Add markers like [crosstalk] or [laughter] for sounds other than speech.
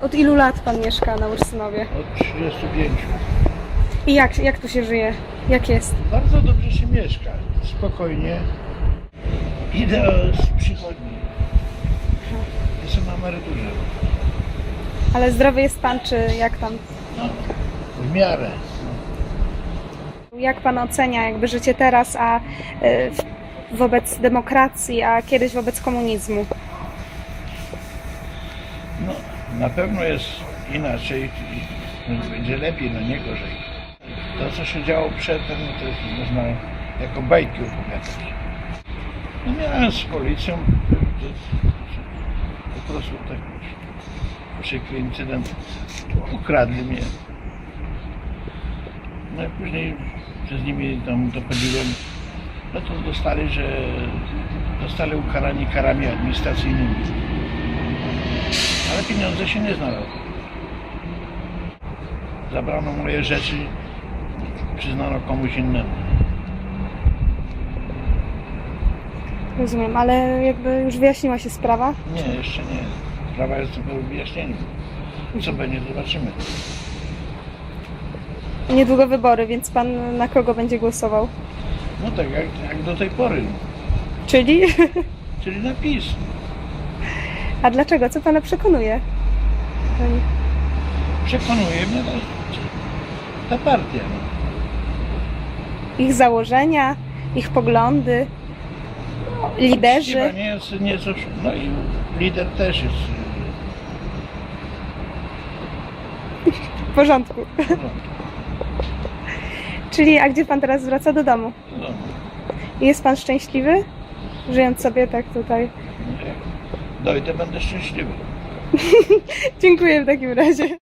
Od ilu lat pan mieszka na Ursynowie? Od 35. I jak, jak tu się żyje? Jak jest? Bardzo dobrze się mieszka. Spokojnie. Idę z przychodni. Jestem na emeryturze. Ale zdrowy jest pan, czy jak tam? No, w miarę. Jak pan ocenia jakby życie teraz, a y, w- wobec demokracji, a kiedyś wobec komunizmu? No, na pewno jest inaczej. Będzie lepiej, no nie gorzej. To, co się działo przedtem, no to jest, można jako bajki opowiadać. No miałem z policją po prostu tak przykry incydent. Ukradli mnie. No i później przez nimi tam dochodziłem. No to dostali, że zostali ukarani karami administracyjnymi. Pieniądze się nie znalazły. Zabrano moje rzeczy, przyznano komuś innemu. Rozumiem, ale jakby już wyjaśniła się sprawa. Nie, jeszcze nie. Sprawa jest w wyjaśnieniu. Co będzie, zobaczymy. Niedługo wybory, więc pan na kogo będzie głosował? No tak, jak, jak do tej pory. Czyli? Czyli na PiS. A dlaczego? Co pana przekonuje? Pani- Przekonuje mnie no, ta partia. No. Ich założenia, ich poglądy, liderzy. Chyba nie jest nieco... No i lider też jest... W porządku. No, Czyli, a gdzie pan teraz wraca do domu? no, I Jest pan szczęśliwy? Żyjąc sobie tak tutaj. Dojdę, będę szczęśliwy. [laughs] Dziękuję w takim razie.